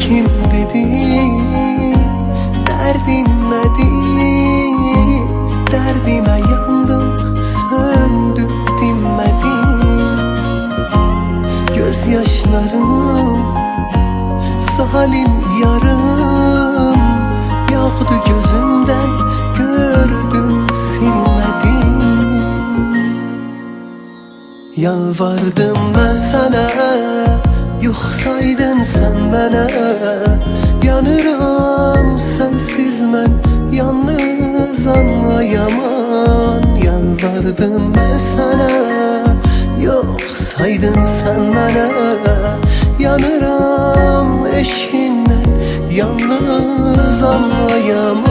kim dedi? Derdin nedir? Derdime yandım söndüm dinmedin Gözyaşlarım zalim yarım. Yağdı gözümden gördüm silmedim. Yalvardım ben sana Yok saydın sen bana Yanıram sensiz ben Yalnız anlayamam. Yalvardım ben sana Yok saydın sen bana. Yanıram eşinden Yalnız anlayamam